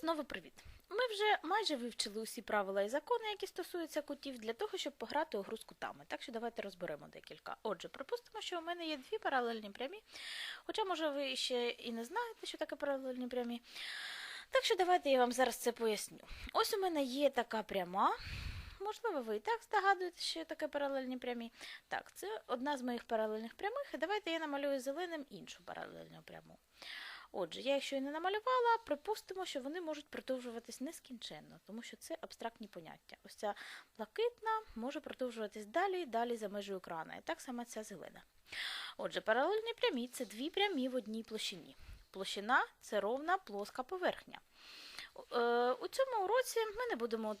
знову привіт! Ми вже майже вивчили усі правила і закони, які стосуються кутів, для того, щоб пограти у гру з кутами. Так що давайте розберемо декілька. Отже, припустимо, що у мене є дві паралельні прямі, хоча, може, ви ще і не знаєте, що таке паралельні прямі. Так що давайте я вам зараз це поясню. Ось у мене є така пряма. Можливо, ви і так здогадуєтеся, що таке паралельні прямі. Так, це одна з моїх паралельних прямих, і давайте я намалюю зеленим іншу паралельну пряму. Отже, я їх щойно намалювала, припустимо, що вони можуть продовжуватись нескінченно, тому що це абстрактні поняття. Ось ця блакитна може продовжуватись далі і далі за межею екрана, і так само ця зелена. Отже, паралельні прямі це дві прямі в одній площині. Площина це ровна плоска поверхня. Е, У цьому уроці ми не будемо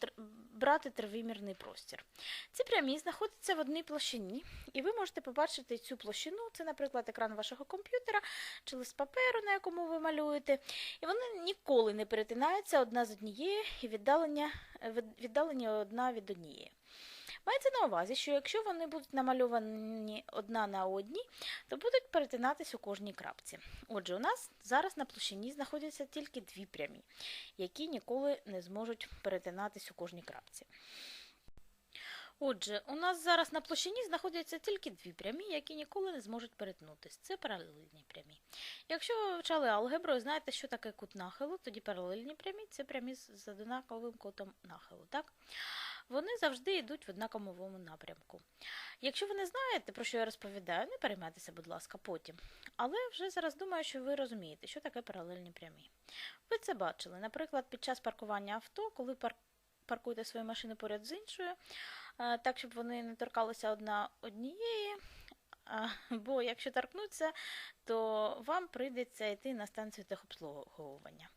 брати тривимірний простір. Ці прямі знаходяться в одній площині, і ви можете побачити цю площину. Це, наприклад, екран вашого комп'ютера чи лист паперу, на якому ви малюєте. І вони ніколи не перетинаються одна з однієї і віддалення, е, віддалені одна від однієї. Мається на увазі, що якщо вони будуть намальовані одна на одній, то будуть перетинатись у кожній крапці. Отже, у нас зараз на площині знаходяться тільки дві прямі, які ніколи не зможуть перетинатись у кожній крапці. Отже, у нас зараз на площині знаходяться тільки дві прямі, які ніколи не зможуть перетнутися. Це паралельні прямі. Якщо ви вивчали алгебру і знаєте, що таке кут нахилу, тоді паралельні прямі це прямі з однаковим кутом нахилу. Так? Вони завжди йдуть в однаковому напрямку. Якщо ви не знаєте, про що я розповідаю, не переймайтеся, будь ласка, потім. Але вже зараз думаю, що ви розумієте, що таке паралельні прямі. Ви це бачили, наприклад, під час паркування авто, коли пар- паркуєте свою машину поряд з іншою, так, щоб вони не торкалися одна однієї. Бо якщо торкнуться, то вам прийдеться йти на станцію техобслуговування.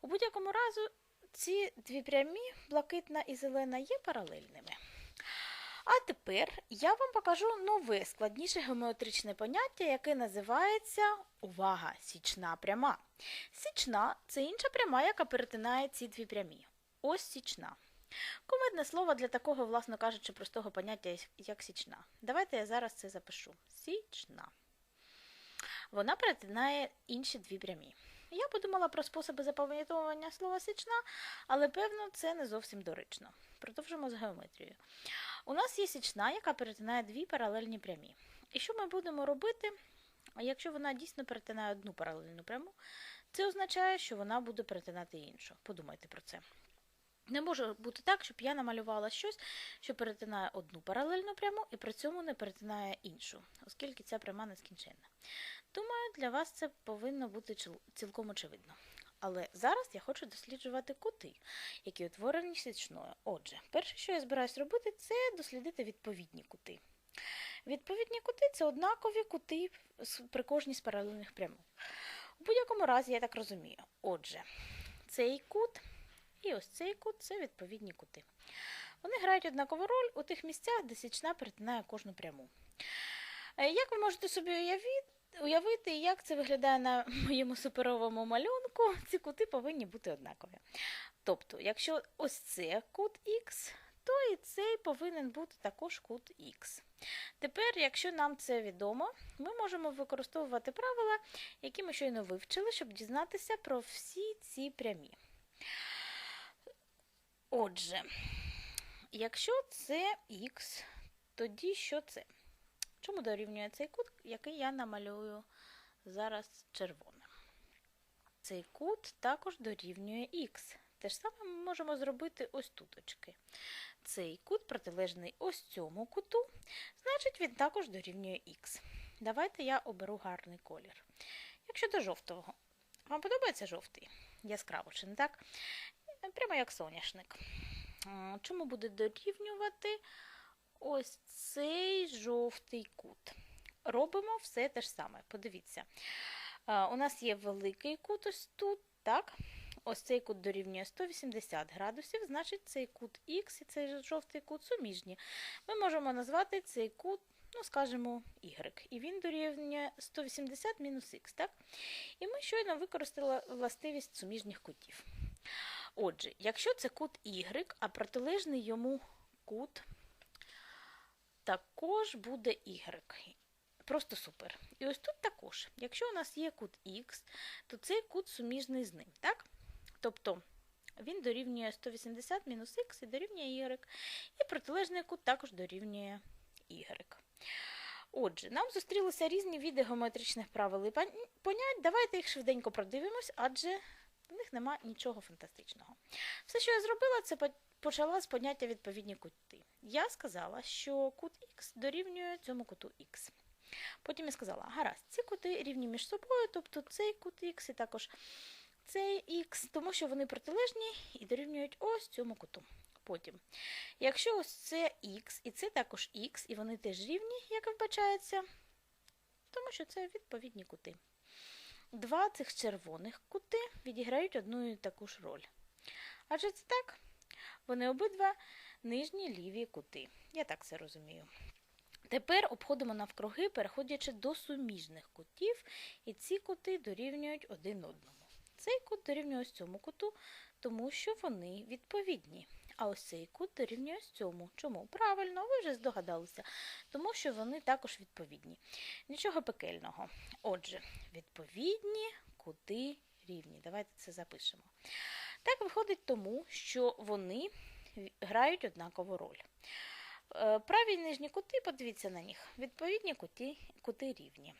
У будь-якому разу ці дві прямі, блакитна і зелена, є паралельними. А тепер я вам покажу нове складніше геометричне поняття, яке називається увага, січна пряма. Січна це інша пряма, яка перетинає ці дві прямі. Ось січна. Кумедне слово для такого, власно кажучи, простого поняття, як січна. Давайте я зараз це запишу. Січна. Вона перетинає інші дві прямі. Я подумала про способи запам'ятовування слова січна, але певно це не зовсім доречно. Продовжимо з геометрією. У нас є січна, яка перетинає дві паралельні прямі. І що ми будемо робити, якщо вона дійсно перетинає одну паралельну пряму? Це означає, що вона буде перетинати іншу. Подумайте про це. Не може бути так, щоб я намалювала щось, що перетинає одну паралельну пряму і при цьому не перетинає іншу, оскільки ця пряма нескінченна. Думаю, для вас це повинно бути цілком очевидно. Але зараз я хочу досліджувати кути, які утворені січною. Отже, перше, що я збираюсь робити, це дослідити відповідні кути. Відповідні кути це однакові кути при кожній з паралельних прямих. У будь-якому разі, я так розумію. Отже, цей кут і ось цей кут це відповідні кути. Вони грають однакову роль у тих місцях, де січна перетинає кожну пряму. Е, Як ви можете собі уявити, як це виглядає на моєму суперовому малюнку, ці кути повинні бути однакові. Тобто, якщо ось це кут Х, то і цей повинен бути також кут Х. Тепер, якщо нам це відомо, ми можемо використовувати правила, які ми щойно вивчили, щоб дізнатися про всі ці прямі. Отже, якщо це Х, тоді що це? Чому дорівнює цей кут, який я намалюю зараз червоним? Цей кут також дорівнює х. Те ж саме ми можемо зробити ось туточки. Цей кут протилежний ось цьому куту, значить він також дорівнює х. Давайте я оберу гарний колір. Якщо до жовтого. Вам подобається жовтий? Яскраво, чи не так? Прямо як соняшник. Чому буде дорівнювати ось цей жовтий кут? Робимо все те ж саме. Подивіться. Е, У нас є великий кут ось тут, так? Ось цей кут дорівнює 180 градусів, значить цей кут Х і цей жовтий кут суміжні. Ми можемо назвати цей кут, ну, скажімо, Y. І він дорівнює 180 мінус Х, так? І ми щойно використали властивість суміжніх кутів. Отже, якщо це кут Y, а протилежний йому кут також буде Y. Просто супер. І ось тут також. Якщо у нас є кут Х, то цей кут суміжний з ним, так? Тобто Він дорівнює 180 мінус х і дорівнює y. І протилежний кут також дорівнює y. Отже, нам зустрілися різні види геометричних правил і понять. Давайте їх швиденько продивимось, адже в них нема нічого фантастичного. Все, що я зробила, це почала з поняття відповідні кути. Я сказала, що кут х дорівнює цьому куту х. Потім я сказала, гаразд, ці кути рівні між собою, тобто цей кут х і також цей х, тому що вони протилежні і дорівнюють ось цьому куту. Потім, якщо ось це х і це також х, і вони теж рівні, як вбачається, тому що це відповідні кути. Два цих червоних кути відіграють одну і таку ж роль. Адже це так, вони обидва нижні ліві кути. Я так це розумію. Тепер обходимо навкруги, переходячи до суміжних кутів, і ці кути дорівнюють один одному. Цей кут дорівнює ось цьому куту, тому що вони відповідні. А ось цей кут дорівнює ось цьому. Чому? Правильно, ви вже здогадалися, тому що вони також відповідні. Нічого пекельного. Отже, відповідні кути рівні. Давайте це запишемо. Так виходить тому, що вони грають однакову роль. Е, Праві нижні кути, подивіться на них, відповідні кути, кути рівні.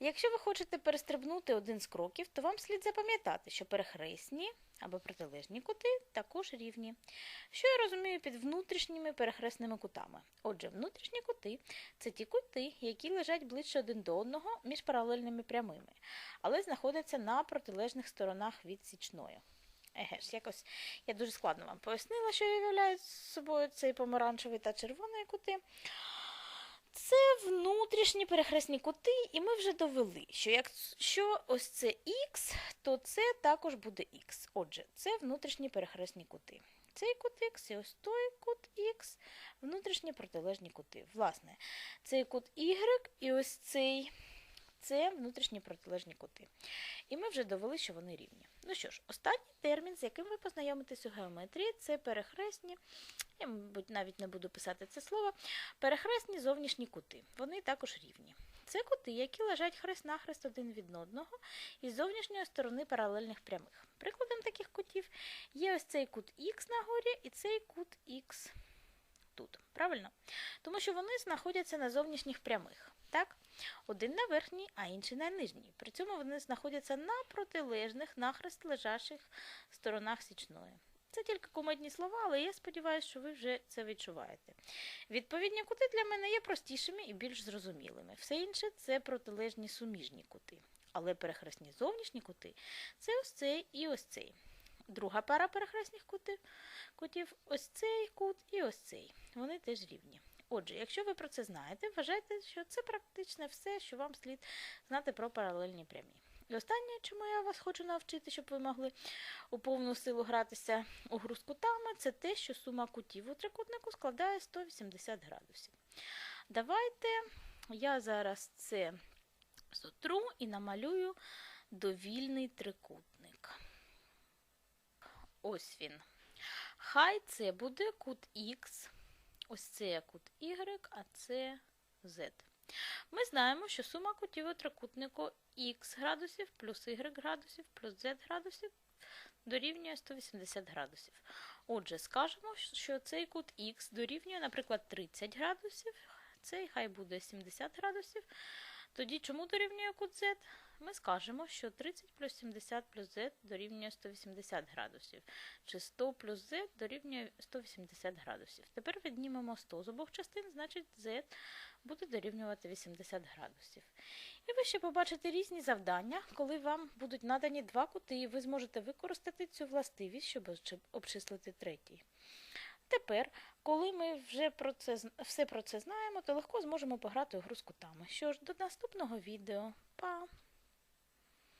Якщо ви хочете перестрибнути один з кроків, то вам слід запам'ятати, що перехресні або протилежні кути також рівні. Що я розумію під внутрішніми перехресними кутами? Отже, внутрішні кути це ті кути, які лежать ближче один до одного між паралельними прямими, але знаходяться на протилежних сторонах від січної. Еге ж, якось я дуже складно вам пояснила, що являють собою цей помаранчевий та червоний кути. Це внутрішні перехресні кути, і ми вже довели, що якщо ось це х, то це також буде х. Отже, це внутрішні перехресні кути. Цей кут х і ось той кут х, внутрішні протилежні кути. Власне, цей кут y і ось цей це внутрішні протилежні кути. І ми вже довели, що вони рівні. Ну що ж, останній термін, з яким ви познайомитесь у геометрії, це перехресні, я, мабуть, навіть не буду писати це слово, перехресні зовнішні кути. Вони також рівні. Це кути, які лежать хрест-нахрест один від одного із зовнішньої сторони паралельних прямих. Прикладом таких кутів є ось цей кут х на горі і цей кут х тут. Правильно? Тому що вони знаходяться на зовнішніх прямих. Так? Один на верхній, а інший на нижній. При цьому вони знаходяться на протилежних нахрест лежачих сторонах січної. Це тільки кумедні слова, але я сподіваюся, що ви вже це відчуваєте. Відповідні кути для мене є простішими і більш зрозумілими. Все інше це протилежні суміжні кути. Але перехресні зовнішні кути це ось цей і ось цей. Друга пара перехресних кутів, кутів ось цей кут і ось цей. Вони теж рівні. Отже, якщо ви про це знаєте, вважайте, що це практично все, що вам слід знати про паралельні прямі. І останнє, чому я вас хочу навчити, щоб ви могли у повну силу гратися у гру з кутами, це те, що сума кутів у трикутнику складає 180 градусів. Давайте я зараз це сотру і намалюю довільний трикутник. Ось він. Хай це буде кут Х. Ось це кут Y, а це Z. Ми знаємо, що сума кутів у трикутнику х градусів плюс y градусів плюс z градусів дорівнює 180 градусів. Отже, скажемо, що цей кут х дорівнює, наприклад, 30 градусів, цей хай буде 70 градусів. Тоді чому дорівнює кут z? Ми скажемо, що 30 плюс 70 плюс z дорівнює 180 градусів, чи 100 плюс z дорівнює 180 градусів. Тепер віднімемо 100 з обох частин, значить z буде дорівнювати 80 градусів. І ви ще побачите різні завдання, коли вам будуть надані два кути, і ви зможете використати цю властивість, щоб обчислити третій. Тепер, коли ми вже про це, все про це знаємо, то легко зможемо пограти у гру з кутами. Що ж, до наступного відео. Па!